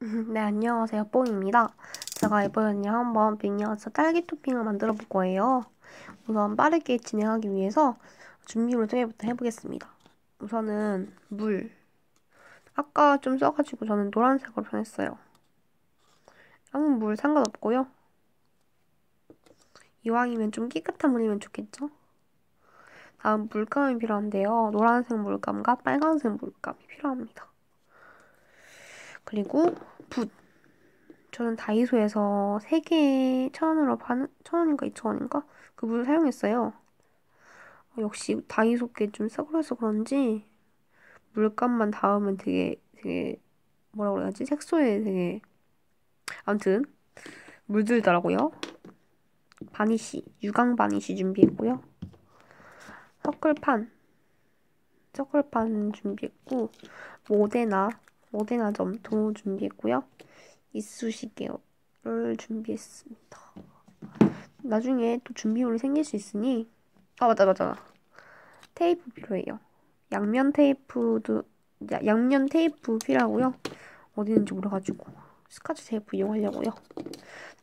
네, 안녕하세요. 뽕입니다. 제가 이번에 한번 빙이어서 딸기 토핑을 만들어 볼 거예요. 우선 빠르게 진행하기 위해서 준비물 소개부터 해보겠습니다. 우선은 물. 아까 좀 써가지고 저는 노란색으로 변했어요. 아무 물 상관없고요. 이왕이면 좀 깨끗한 물이면 좋겠죠? 다음 물감이 필요한데요. 노란색 물감과 빨간색 물감이 필요합니다. 그리고 붓. 저는 다이소에서 3개 천원으로 파는, 천원인가 2천원인가? 그 붓을 사용했어요. 역시 다이소 게좀 싸구려서 그런지 물감만 닿으면 되게, 되게, 뭐라 그래야지? 색소에 되게, 아무튼, 물들더라고요. 바니쉬, 유광 바니쉬 준비했고요. 서클판, 서클판 준비했고, 모데나, 모데나 점토 준비했고요. 이쑤시개를 준비했습니다. 나중에 또 준비물이 생길 수 있으니 아 맞다 맞다 테이프 필요해요. 양면 테이프도 양면 테이프 필요하고요. 어디 있는지 몰라가지고 스카치 테이프 이용하려고요.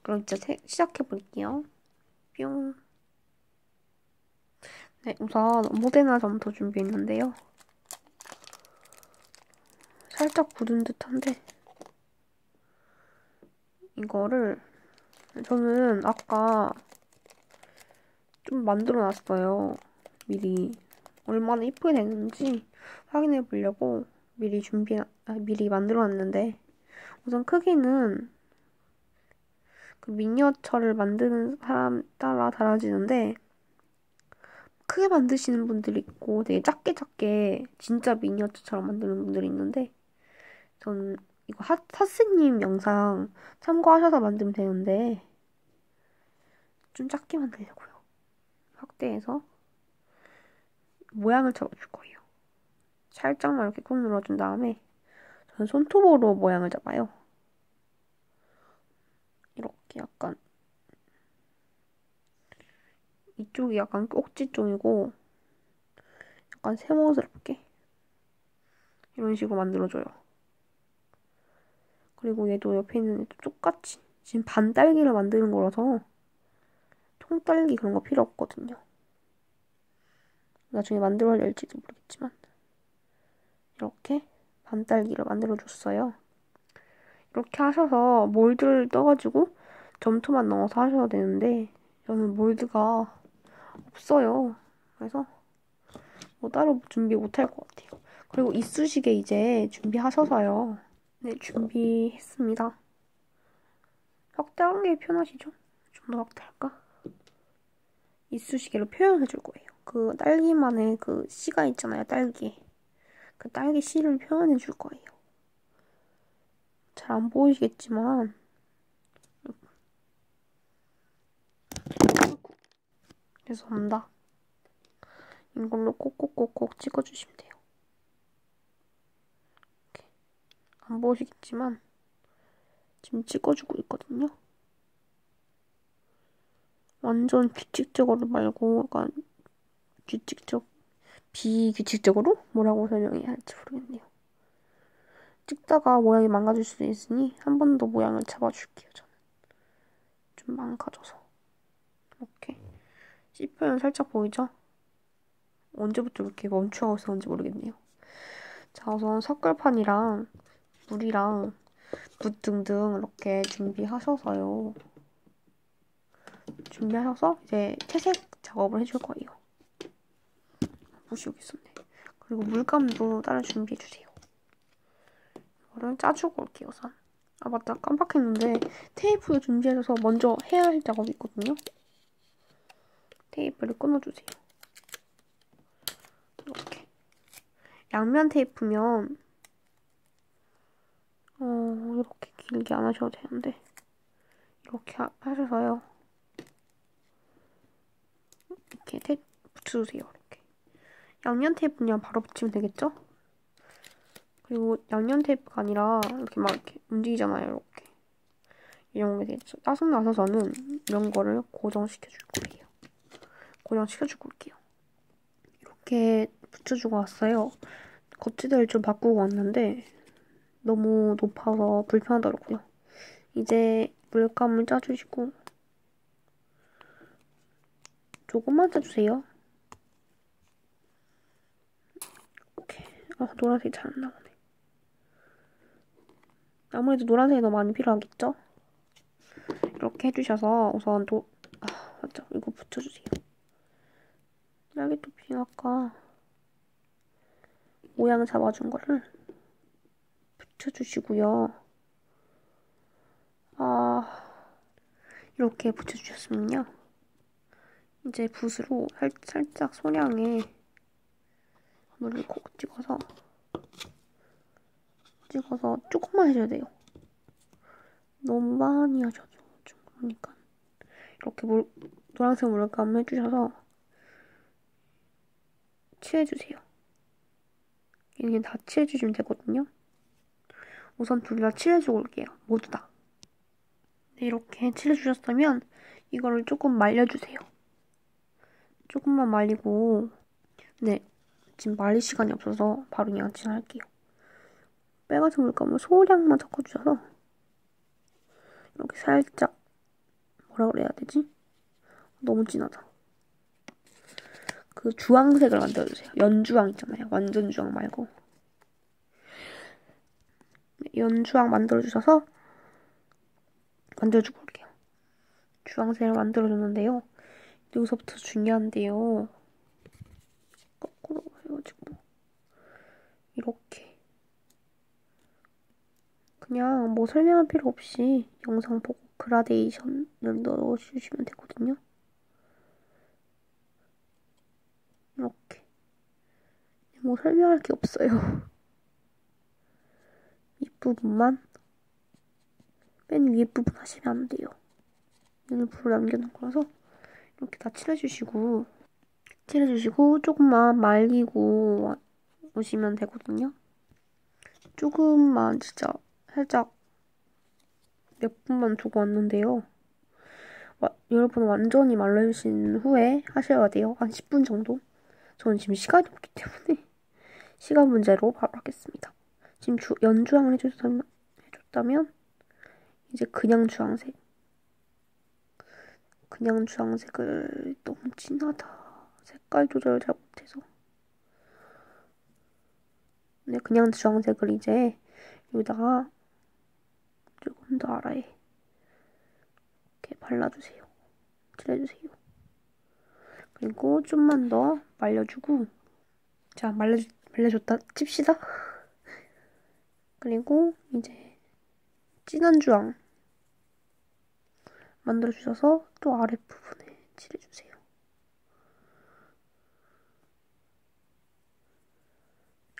그럼 진짜 시작해 볼게요. 뿅. 네, 우선 모데나 점토 준비했는데요. 살짝 굳은 듯한데 이거를 저는 아까 좀 만들어 놨어요. 미리 얼마나 이쁘게 됐는지 확인해 보려고 미리 준비 아, 미리 만들어 놨는데 우선 크기는 그 미니어처를 만드는 사람 따라 달라지는데 크게 만드시는 분들이 있고 되게 작게 작게 진짜 미니어처처럼 만드는 분들이 있는데 전 이거 하, 하스님 영상 참고하셔서 만들면 되는데 좀 작게 만들려고요. 확대해서 모양을 잡아줄 거예요. 살짝만 이렇게 꾹 눌러준 다음에 저는 손톱으로 모양을 잡아요. 이렇게 약간 이쪽이 약간 꼭지 쪽이고 약간 세모스럽게 이런 식으로 만들어줘요. 그리고 얘도 옆에 있는 애도 똑같이 지금 반딸기를 만드는 거라서 통딸기 그런 거 필요 없거든요. 나중에 만들어야 될지도 모르겠지만 이렇게 반딸기를 만들어줬어요. 이렇게 하셔서 몰드를 떠가지고 점토만 넣어서 하셔야 되는데 저는 몰드가 없어요. 그래서 뭐 따로 준비 못할 것 같아요. 그리고 이쑤시개 이제 준비하셔서요. 네, 준비했습니다. 확대한 게 편하시죠? 좀 더 확대할까? 이쑤시개로 표현해 줄 거예요. 그 딸기만의 그 씨가 있잖아요, 딸기. 그 딸기 씨를 표현해 줄 거예요. 잘 안 보이시겠지만 죄송합니다. 이걸로 꼭꼭꼭꼭 찍어주시면 돼요. 안 보시겠지만 지금 찍어주고 있거든요. 완전 규칙적으로 말고 약간 규칙적 비규칙적으로 뭐라고 설명해야 할지 모르겠네요. 찍다가 모양이 망가질 수도 있으니 한 번 더 모양을 잡아줄게요. 저는 좀 망가져서 이렇게 씹혀는 살짝 보이죠? 언제부터 이렇게 멈추어 있었는지 모르겠네요. 자 우선 석굴판이랑 물이랑 붓 등등 이렇게 준비하셔서요. 준비하셔서 이제 채색 작업을 해줄 거예요. 붓이 여기 있었네. 그리고 물감도 따로 준비해주세요. 이거를 짜주고 올게요, 우선. 아, 맞다. 깜빡했는데 테이프를 준비해서 먼저 해야 할 작업이 있거든요. 테이프를 끊어주세요. 이렇게. 양면 테이프면 어, 이렇게 길게 안 하셔도 되는데 이렇게 하, 하셔서요. 이렇게 테 붙여주세요. 이렇게. 양면 테이프는 바로 붙이면 되겠죠? 그리고 양면 테이프가 아니라 이렇게 막 이렇게 움직이잖아요. 이렇게. 이런 게 되죠. 따순 나서 저는 이런 거를 고정시켜 줄 거예요. 고정시켜 주고 올게요. 이렇게 붙여주고 왔어요. 거치대를 좀 바꾸고 왔는데 너무 높아서 불편하더라고요. 이제 물감을 짜주시고 조금만 짜주세요. 이렇게 아 노란색이 잘 안 나오네. 아무래도 노란색이 더 많이 필요하겠죠? 이렇게 해주셔서 우선 도... 아 맞죠 이거 붙여주세요. 딸기 토핑 아까 모양 잡아준 거를 붙여주시고요. 아 이렇게 붙여주셨으면요. 이제 붓으로 살, 살짝 소량의 물을 콕 찍어서 찍어서 조금만 해줘야 돼요. 너무 많이 하셔도 좀 그러니까 이렇게 물, 노란색 물감 해주셔서 칠해주세요. 이게 다 칠해주시면 되거든요. 우선 둘 다 칠해주고 올게요. 모두 다. 네, 이렇게 칠해주셨다면 이거를 조금 말려주세요. 조금만 말리고 네 지금 말릴 시간이 없어서 바로 그냥 진할게요. 빨간색 물감을 소량만 섞어주셔서 이렇게 살짝 뭐라 그래야 되지? 너무 진하다. 그 주황색을 만들어주세요. 연주황 있잖아요. 완전 주황 말고. 네, 연주황 만들어주셔서 만들어주고 올게요. 주황색을 만들어줬는데요. 여기서부터 중요한데요. 거꾸로 해가지고 이렇게 그냥 뭐 설명할 필요 없이 영상 보고 그라데이션을 넣어주시면 되거든요. 이렇게 뭐 설명할 게 없어요. 이 부분만 맨 위에 부분 하시면 안 돼요. 일부러 남겨놓은 거라서 이렇게 다 칠해주시고 칠해주시고 조금만 말리고 오시면 되거든요. 조금만 진짜 살짝 몇 분만 두고 왔는데요. 와, 여러분 완전히 말려주신 후에 하셔야 돼요. 한 10분 정도. 저는 지금 시간이 없기 때문에 시간 문제로 바로 하겠습니다. 지금 주, 연주황을 해줬다면, 해줬다면 이제 그냥 주황색 그냥 주황색을 너무 진하다. 색깔 조절을 잘 못해서. 네, 그냥 주황색을 이제 여기다가 조금 더 아래에 이렇게 발라주세요. 칠해주세요. 그리고 좀만 더 말려주고 자, 말려, 말려줬다 칩시다. 그리고 이제 진한 주황 만들어주셔서 또 아랫부분에 칠해주세요.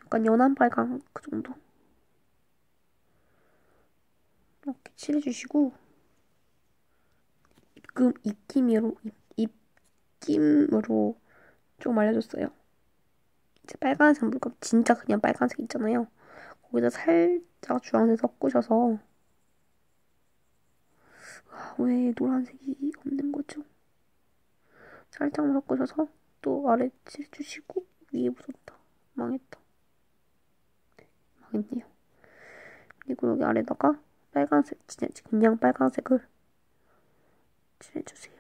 약간 연한 빨강 그 정도 이렇게 칠해주시고 입금 입김으로 입, 입김으로 좀 알려줬어요. 이제 빨간색 물감 진짜 그냥 빨간색 있잖아요. 거기다 살짝 주황색 섞으셔서 왜 노란색이 없는 거죠? 살짝만 섞으셔서 또 아래 칠해주시고 위에 묻었다. 망했다. 네, 망했네요. 그리고 여기 아래다가 빨간색, 그냥 빨간색을 칠해주세요.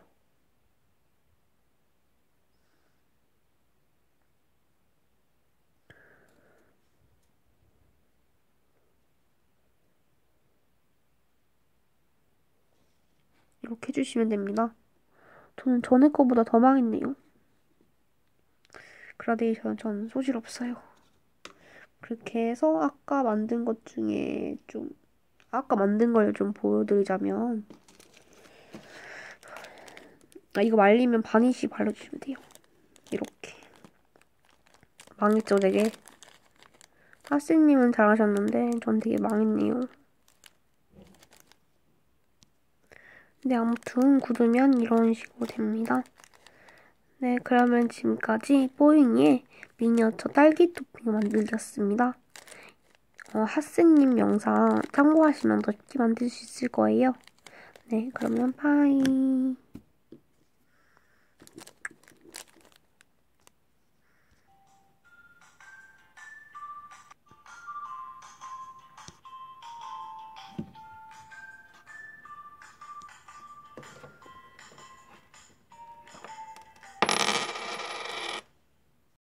이렇게 해주시면 됩니다. 저는 전에 거보다 더 망했네요. 그라데이션 전 소질 없어요. 그렇게 해서 아까 만든 것 중에 좀 아까 만든 걸 좀 보여드리자면 아 이거 말리면 바니쉬 발라주시면 돼요. 이렇게 망했죠 되게 하스님은 잘하셨는데 전 되게 망했네요. 네, 아무튼 굳으면 이런 식으로 됩니다. 네, 그러면 지금까지 뽀잉의 미니어처 딸기 토핑 만들기였습니다. 어, 하스님 영상 참고하시면 더 쉽게 만들 수 있을 거예요. 네, 그러면 빠이.